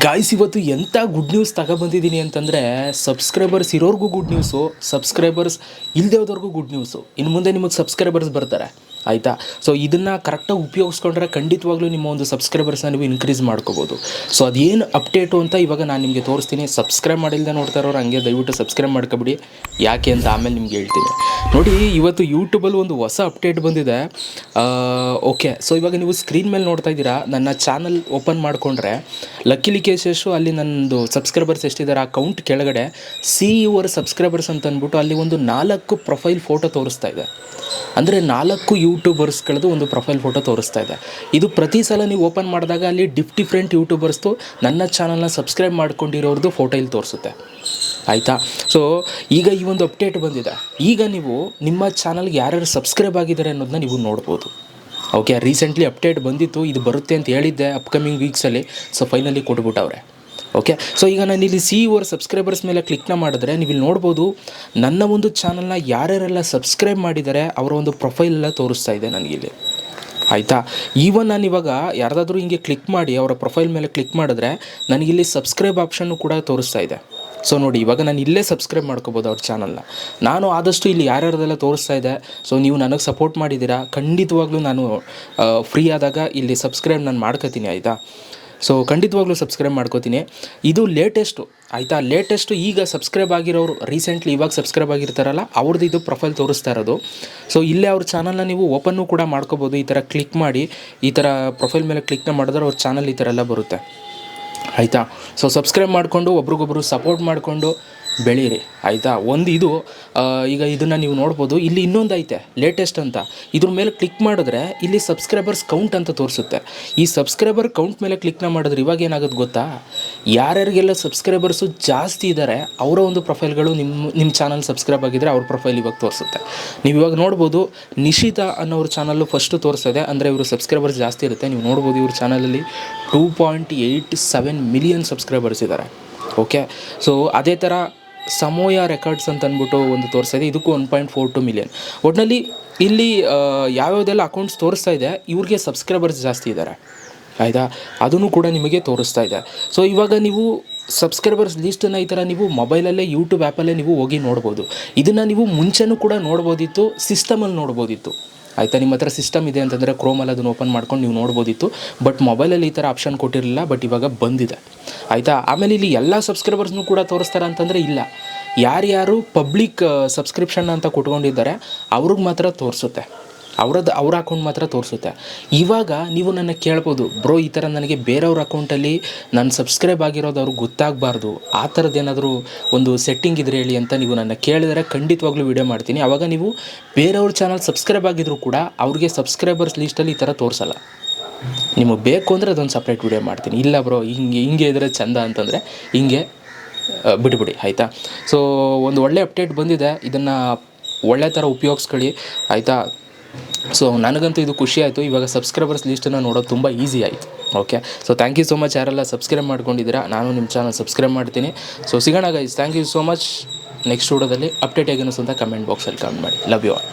Guys ಇವತ್ತು ಎಂಥ good news ತಗೊಬಂದಿದ್ದೀನಿ ಅಂತಂದರೆ ಸಬ್ಸ್ಕ್ರೈಬರ್ಸ್ ಇರೋರ್ಗೂ ಗುಡ್ ನ್ಯೂಸು ಸಬ್ಸ್ಕ್ರೈಬರ್ಸ್ ಇಲ್ಲದೆ ಹೋದವ್ರಿಗೂ ಗುಡ್ ನ್ಯೂಸು ಇನ್ನು ಮುಂದೆ ನಿಮಗೆ ಸಬ್ಸ್ಕ್ರೈಬರ್ಸ್ ಬರ್ತಾರೆ. ಆಯಿತಾ? ಸೊ ಇದನ್ನು ಕರೆಕ್ಟಾಗಿ ಉಪಯೋಗಿಸ್ಕೊಂಡ್ರೆ ಖಂಡಿತವಾಗ್ಲೂ ನಿಮ್ಮ ಒಂದು ಸಬ್ಸ್ಕ್ರೈಬರ್ಸ್ನ ನೀವು ಇನ್ಕ್ರೀಸ್ ಮಾಡ್ಕೋಬೋದು. ಸೊ ಅದೇನು ಅಪ್ಡೇಟು ಅಂತ ಇವಾಗ ನಾನು ನಿಮಗೆ ತೋರಿಸ್ತೀನಿ. ಸಬ್ಸ್ಕ್ರೈಬ್ ಮಾಡಿಲ್ಲದೆ ನೋಡ್ತಾ ಇರೋರು ಹಂಗೆ ದಯವಿಟ್ಟು ಸಬ್ಸ್ಕ್ರೈಬ್ ಮಾಡ್ಕೊಬಿಡಿ. ಯಾಕೆ ಅಂತ ಆಮೇಲೆ ನಿಮ್ಗೆ ಹೇಳ್ತೀನಿ. ನೋಡಿ, ಇವತ್ತು ಯೂಟ್ಯೂಬಲ್ಲಿ ಒಂದು ಹೊಸ ಅಪ್ಡೇಟ್ ಬಂದಿದೆ. ಓಕೆ ಸೊ ಇವಾಗ ನೀವು ಸ್ಕ್ರೀನ್ ಮೇಲೆ ನೋಡ್ತಾ ಇದ್ದೀರಾ? ನನ್ನ ಚಾನಲ್ ಓಪನ್ ಮಾಡಿಕೊಂಡ್ರೆ ಲಕ್ಕಿಲಿ ಕೇಸಸ್ಸು ಅಲ್ಲಿ ನನ್ನದು ಸಬ್ಸ್ಕ್ರೈಬರ್ಸ್ ಎಷ್ಟಿದ್ದಾರೆ ಆ ಕೌಂಟ್ ಕೆಳಗಡೆ ಸಿ ಯುವರ್ ಸಬ್ಸ್ಕ್ರೈಬರ್ಸ್ ಅಂತ ಅಂದ್ಬಿಟ್ಟು ಅಲ್ಲಿ ಒಂದು ನಾಲ್ಕು ಪ್ರೊಫೈಲ್ ಫೋಟೋ ತೋರಿಸ್ತಾ ಇದೆ. ಅಂದರೆ ನಾಲ್ಕು ಯೂಟ್ಯೂಬರ್ಸ್ಗಳದ್ದು ಒಂದು ಪ್ರೊಫೈಲ್ ಫೋಟೋ ತೋರಿಸ್ತಾ ಇದೆ. ಇದು ಪ್ರತಿ ಸಲ ನೀವು ಓಪನ್ ಮಾಡಿದಾಗ ಅಲ್ಲಿ ಡಿಫ್ ಡಿಫ್ರೆಂಟ್ ಯೂಟ್ಯೂಬರ್ಸ್ದು ನನ್ನ ಚಾನಲ್ನ ಸಬ್ಸ್ಕ್ರೈಬ್ ಮಾಡ್ಕೊಂಡಿರೋರ್ದು ಫೋಟೋ ಇಲ್ಲಿ ತೋರಿಸುತ್ತೆ. ಆಯಿತಾ? ಸೊ ಈಗ ಈ ಒಂದು ಅಪ್ಡೇಟ್ ಬಂದಿದೆ. ಈಗ ನೀವು ನಿಮ್ಮ ಚಾನಲ್ಗೆ ಯಾರ್ಯಾರು ಸಬ್ಸ್ಕ್ರೈಬ್ ಆಗಿದ್ದಾರೆ ಅನ್ನೋದನ್ನ ನೀವು ನೋಡ್ಬೋದು. ಓಕೆ ರೀಸೆಂಟ್ಲಿ ಅಪ್ಡೇಟ್ ಬಂದಿತ್ತು, ಇದು ಬರುತ್ತೆ ಅಂತ ಹೇಳಿದ್ದೆ ಅಪ್ಕಮಿಂಗ್ ವೀಕ್ಸಲ್ಲಿ. ಸೊ ಫೈನಲಿ ಕೊಟ್ಬಿಟ್ಟವ್ರೆ. ಓಕೆ ಸೊ ಈಗ ನಾನು ಇಲ್ಲಿ ಸಿ ಓರ್ ಸಬ್ಸ್ಕ್ರೈಬರ್ಸ್ ಮೇಲೆ ಕ್ಲಿಕ್ನ ಮಾಡಿದ್ರೆ ನೀವು ಇಲ್ಲಿ ನೋಡ್ಬೋದು ನನ್ನ ಒಂದು ಚಾನಲ್ನ ಯಾರ್ಯಾರೆಲ್ಲ ಸಬ್ಸ್ಕ್ರೈಬ್ ಮಾಡಿದ್ದಾರೆ ಅವರ ಒಂದು ಪ್ರೊಫೈಲ್ ತೋರಿಸ್ತಾ ಇದೆ ನನಗಿಲ್ಲಿ ಆಯಿತಾ? ಈವನ್ ನಾನು ಇವಾಗ ಯಾರ್ದಾದ್ರೂ ಹಿಂಗೆ ಕ್ಲಿಕ್ ಮಾಡಿ ಅವರ ಪ್ರೊಫೈಲ್ ಮೇಲೆ ಕ್ಲಿಕ್ ಮಾಡಿದ್ರೆ ನನಗಿಲ್ಲಿ ಸಬ್ಸ್ಕ್ರೈಬ್ ಆಪ್ಷನ್ನು ಕೂಡ ತೋರಿಸ್ತಾ ಇದೆ. ಸೊ ನೋಡಿ, ಇವಾಗ ನಾನು ಇಲ್ಲೇ ಸಬ್ಸ್ಕ್ರೈಬ್ ಮಾಡ್ಕೋಬೋದು ಅವ್ರ ಚಾನಲ್ನ ನಾನು ಆದಷ್ಟು ಇಲ್ಲಿ ಯಾರ್ಯಾರದೆಲ್ಲ ತೋರಿಸ್ತಾ ಇದೆ ಸೊ ನೀವು ನನಗೆ ಸಪೋರ್ಟ್ ಮಾಡಿದ್ದೀರಾ, ಖಂಡಿತವಾಗ್ಲೂ ನಾನು ಫ್ರೀ ಆದಾಗ ಇಲ್ಲಿ ಸಬ್ಸ್ಕ್ರೈಬ್ ನಾನು ಮಾಡ್ಕೋತೀನಿ, ಆಯಿತಾ? ಸೊ ಖಂಡಿತವಾಗ್ಲೂ ಸಬ್ಸ್ಕ್ರೈಬ್ ಮಾಡ್ಕೋತೀನಿ. ಇದು ಲೇಟೆಸ್ಟು ಆಯಿತಾ? ಲೇಟೆಸ್ಟು ಈಗ ಸಬ್ಸ್ಕ್ರೈಬ್ ಆಗಿರೋರು ರೀಸೆಂಟ್ಲಿ ಇವಾಗ ಸಬ್ಸ್ಕ್ರೈಬ್ ಆಗಿರ್ತಾರಲ್ಲ ಅವ್ರದ್ದು ಇದು ಪ್ರೊಫೈಲ್ ತೋರಿಸ್ತಾ ಇರೋದು. ಸೊ ಇಲ್ಲೇ ಅವ್ರ ಚಾನಲ್ನ ನೀವು ಓಪನ್ನು ಕೂಡ ಮಾಡ್ಕೋಬೋದು. ಈ ಥರ ಕ್ಲಿಕ್ ಮಾಡಿ, ಈ ಥರ ಪ್ರೊಫೈಲ್ ಮೇಲೆ ಕ್ಲಿಕ್ನ ಮಾಡಿದ್ರೆ ಅವ್ರ ಚಾನಲ್ ಈ ಥರ ಎಲ್ಲ ಬರುತ್ತೆ. ಆಯಿತಾ? ಸೊ ಸಬ್ಸ್ಕ್ರೈಬ್ ಮಾಡಿಕೊಂಡು, ಒಬ್ರಿಗೊಬ್ರು ಸಪೋರ್ಟ್ ಮಾಡಿಕೊಂಡು ಬೆಳೀರಿ, ಆಯಿತಾ? ಒಂದು ಇದು ಈಗ ಇದನ್ನು ನೀವು ನೋಡ್ಬೋದು. ಇಲ್ಲಿ ಇನ್ನೊಂದು ಐತೆ ಲೇಟೆಸ್ಟ್ ಅಂತ. ಇದ್ರ ಮೇಲೆ ಕ್ಲಿಕ್ ಮಾಡಿದ್ರೆ ಇಲ್ಲಿ ಸಬ್ಸ್ಕ್ರೈಬರ್ಸ್ ಕೌಂಟ್ ಅಂತ ತೋರಿಸುತ್ತೆ. ಈ ಸಬ್ಸ್ಕ್ರೈಬರ್ ಕೌಂಟ್ ಮೇಲೆ ಕ್ಲಿಕ್ನ ಮಾಡಿದ್ರೆ ಇವಾಗ ಏನಾಗುತ್ತೆ ಗೊತ್ತಾ? ಯಾರ್ಯಾರಿಗೆಲ್ಲ ಸಬ್ಸ್ಕ್ರೈಬರ್ಸು ಜಾಸ್ತಿ ಇದ್ದಾರೆ ಅವರ ಒಂದು ಪ್ರೊಫೈಲ್ಗಳು ನಿಮ್ಮ ನಿಮ್ಮ ಚಾನಲ್ ಸಬ್ಸ್ಕ್ರೈಬ್ ಆಗಿದ್ದರೆ ಅವ್ರ ಪ್ರೊಫೈಲ್ ಇವಾಗ ತೋರಿಸುತ್ತೆ. ನೀವು ಇವಾಗ ನೋಡ್ಬೋದು, ನಿಶಿತಾ ಅನ್ನೋರ ಚಾನಲ್ಲು ಫಸ್ಟು ತೋರಿಸ್ತಿದೆ ಅಂದರೆ ಇವರು ಸಬ್ಸ್ಕ್ರೈಬರ್ಸ್ ಜಾಸ್ತಿ ಇರುತ್ತೆ. ನೀವು ನೋಡ್ಬೋದು ಇವ್ರ ಚಾನಲಲ್ಲಿ two point eight seven million subscribers ಇದ್ದಾರೆ ಓಕೆ ಸೊ ಅದೇ ಥರ ಸಮೋಯ ರೆಕಾರ್ಡ್ಸ್ ಅಂತ ಅಂದ್ಬಿಟ್ಟು ಒಂದು ತೋರಿಸ್ತಾ ಇದೆ ಇದಕ್ಕೂ one point four two million ಒಟ್ಟಿನಲ್ಲಿ ಇಲ್ಲಿ ಯಾವ್ಯಾವ್ದೆಲ್ಲ ಅಕೌಂಟ್ಸ್ ತೋರಿಸ್ತಾ ಇದೆ, ಇವ್ರಿಗೆ ಸಬ್ಸ್ಕ್ರೈಬರ್ಸ್ ಜಾಸ್ತಿ ಇದ್ದಾರೆ ಆಯಿತಾ? ಅದನ್ನು ಕೂಡ ನಿಮಗೆ ತೋರಿಸ್ತಾ ಇದೆ. ಸೊ ಇವಾಗ ನೀವು ಸಬ್ಸ್ಕ್ರೈಬರ್ಸ್ ಲಿಸ್ಟನ್ನು ಈ ಥರ ನೀವು ಮೊಬೈಲಲ್ಲೇ ಯೂಟ್ಯೂಬ್ ಆ್ಯಪಲ್ಲೇ ನೀವು ಹೋಗಿ ನೋಡ್ಬೋದು. ಇದನ್ನು ನೀವು ಮುಂಚೆನೂ ಕೂಡ ನೋಡ್ಬೋದಿತ್ತು ಸಿಸ್ಟಮಲ್ಲಿ ನೋಡ್ಬೋದಿತ್ತು. ಆಯಿತಾ? ನಿಮ್ಮ ಹತ್ರ ಸಿಸ್ಟಮ್ ಇದೆ ಅಂತಂದರೆ ಕ್ರೋಮಲ್ಲಿ ಅದನ್ನು ಓಪನ್ ಮಾಡ್ಕೊಂಡು ನೀವು ನೋಡ್ಬೋದಿತ್ತು. ಬಟ್ ಮೊಬೈಲಲ್ಲಿ ಈ ಥರ ಆಪ್ಷನ್ ಕೊಟ್ಟಿರಲಿಲ್ಲ ಬಟ್ ಇವಾಗ ಬಂದಿದೆ. ಆಯಿತಾ? ಆಮೇಲೆ ಇಲ್ಲಿ ಎಲ್ಲ ಸಬ್ಸ್ಕ್ರೈಬರ್ಸ್ನೂ ಕೂಡ ತೋರಿಸ್ತಾರೆ ಅಂತಂದರೆ ಇಲ್ಲ. ಯಾರ್ಯಾರು ಪಬ್ಲಿಕ್ ಸಬ್ಸ್ಕ್ರಿಪ್ಷನ್ ಅಂತ ಕೊಟ್ಕೊಂಡಿದ್ದಾರೆ, ಅವ್ರಿಗೆ ಮಾತ್ರ ತೋರಿಸುತ್ತೆ. ಅವ್ರದ್ದು ಅವ್ರ ಅಕೌಂಟ್ ಮಾತ್ರ ತೋರಿಸುತ್ತೆ. ಇವಾಗ ನೀವು ನನ್ನ ಕೇಳ್ಬೋದು, ಬ್ರೋ, ಈ ಥರ ನನಗೆ ಬೇರೆಯವ್ರ ಅಕೌಂಟಲ್ಲಿ ನಾನು ಸಬ್ಸ್ಕ್ರೈಬ್ ಆಗಿರೋದು ಅವ್ರಿಗೆ ಗೊತ್ತಾಗಬಾರ್ದು. ಆ ಥರದ್ದು ಏನಾದರೂ ಒಂದು ಸೆಟ್ಟಿಂಗ್ ಇದ್ರೆ ಹೇಳಿ ಅಂತ ನೀವು ನನ್ನ ಕೇಳಿದರೆ ಖಂಡಿತವಾಗ್ಲೂ ವಿಡಿಯೋ ಮಾಡ್ತೀನಿ. ಆವಾಗ ನೀವು ಬೇರೆಯವ್ರ ಚಾನಲ್ ಸಬ್ಸ್ಕ್ರೈಬ್ ಆಗಿದ್ರು ಕೂಡ ಅವ್ರಿಗೆ ಸಬ್ಸ್ಕ್ರೈಬರ್ಸ್ ಲಿಸ್ಟಲ್ಲಿ ಈ ಥರ ತೋರಿಸಲ್ಲ. ನಿಮಗೆ ಬೇಕು ಅಂದರೆ ಅದೊಂದು ಸಪ್ರೇಟ್ ವಿಡಿಯೋ ಮಾಡ್ತೀನಿ. ಇಲ್ಲ ಬ್ರೋ, ಹಿಂಗೆ ಹಿಂಗೆ ಇದ್ರೆ ಚಂದ ಅಂತಂದರೆ ಹಿಂಗೆ ಬಿಡಿಬಿಡಿ ಆಯಿತಾ? ಸೊ ಒಂದು ಒಳ್ಳೆ ಅಪ್ಡೇಟ್ ಬಂದಿದೆ. ಇದನ್ನು ಒಳ್ಳೆ ಥರ ಉಪಯೋಗಿಸ್ಕೊಳ್ಳಿ, ಆಯಿತಾ? ಸೊ ನನಗಂತೂ ಇದು ಖುಷಿ ಆಯಿತು. ಇವಾಗ ಸಬ್ಸ್ಕ್ರೈಬರ್ಸ್ ಲಿಸ್ಟನ್ನು ನೋಡೋದು ತುಂಬ ಈಸಿ ಆಯಿತು. Okay so thank you so much ಯಾರೆಲ್ಲ ಸಬ್ಸ್ಕ್ರೈಬ್ ಮಾಡ್ಕೊಂಡಿದ್ದೀರಾ, ನಾನು ನಿಮ್ಮ ಚಾನಲ್ ಸಬ್ಸ್ಕ್ರೈಬ್ ಮಾಡ್ತೀನಿ. ಸೊ ಸಿಗೋಣ guys thank you so much next ವಿಡೋದಲ್ಲಿ update ಹೇಗೆ ಅಂತ ಕಮೆಂಟ್ ಬಾಕ್ಸಲ್ಲಿ ಕಮೆಂಟ್ ಮಾಡಿ. Love you all